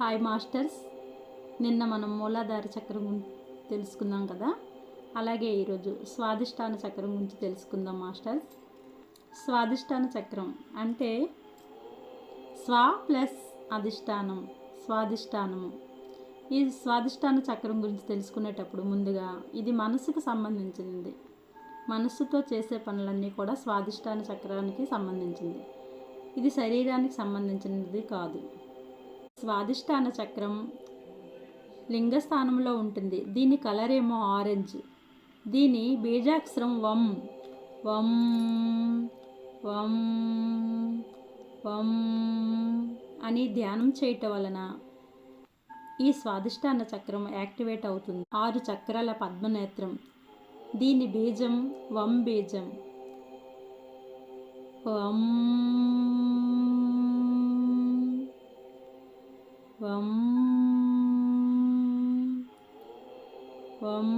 Hi masters. నిన్న మనం మూలాధార చక్రం గురించి తెలుసుకున్నాం కదా? అలాగే ఈరోజు స్వాదిష్టాన చక్రం గురించి తెలుసుకుందాం మాస్టర్స్. స్వాదిష్టాన చక్రం అంటే స్వా ప్లస్ అధిష్టానం స్వాదిష్టానము ఈ స్వాదిష్టాన చక్రం గురించి తెలుసుకునేటప్పుడు ముందుగా ఇది మనసుకు సంబంధించింది. మనస్సుతో చేసే పనులన్నీ కూడా స్వాదిష్టాన చక్రానికి సంబంధించింది. ఇది శరీరానికి సంబంధించినది కాదు. స్వాదిష్టాన చక్రం లింగస్థానంలో ఉంటుంది. దీని కలర్ ఏమో ఆరెంజ్. దీని బీజాక్షరం వం వం వం వం అని ధ్యానం చేయటం వలన ఈ స్వాదిష్టాన చక్రం యాక్టివేట్ అవుతుంది. ఆరు చక్రాల పద్మనేత్రం. దీని బీజం వం బీజం. వం వం వం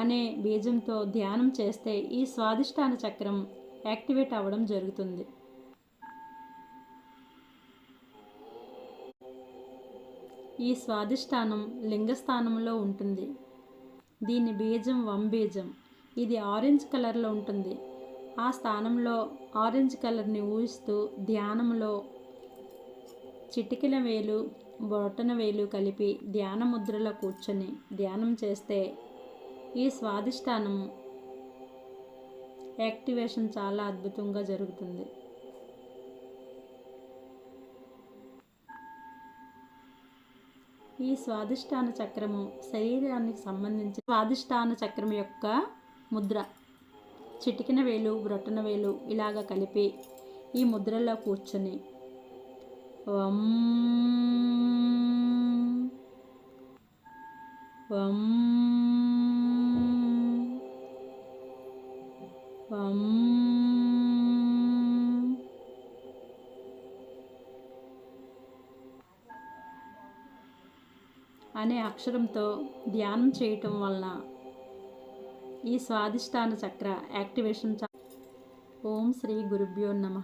అనే బీజంతో ధ్యానం చేస్తే ఈ స్వాదిష్టాన చక్రం యాక్టివేట్ అవ్వడం జరుగుతుంది. ఈ స్వాదిష్టానం లింగస్థానంలో ఉంటుంది. దీని బీజం వంబీజం ఇది ఆరెంజ్ కలర్లో ఉంటుంది. ఆ స్థానంలో ఆరెంజ్ కలర్ని ఊహిస్తూ ధ్యానంలో చిటికిల వేలు బొటన వేలు కలిపి ధ్యాన ముద్రలో కూర్చొని ధ్యానం చేస్తే ఈ స్వాదిష్టానం యాక్టివేషన్ చాలా అద్భుతంగా జరుగుతుంది. ఈ స్వాదిష్టాన చక్రము శరీరానికి సంబంధించి స్వాదిష్టాన చక్రం యొక్క ముద్ర. చిటికిన వేలు బ్రొట్టన వేలు ఇలాగ కలిపి ఈ ముద్రలో కూర్చొని వం వం వం అనే అక్షరంతో ధ్యానం చేయటం వలన ఈ స్వాదిష్టాన చక్ర యాక్టివేషన్ చ- ఓం శ్రీ గురుభ్యో నమ.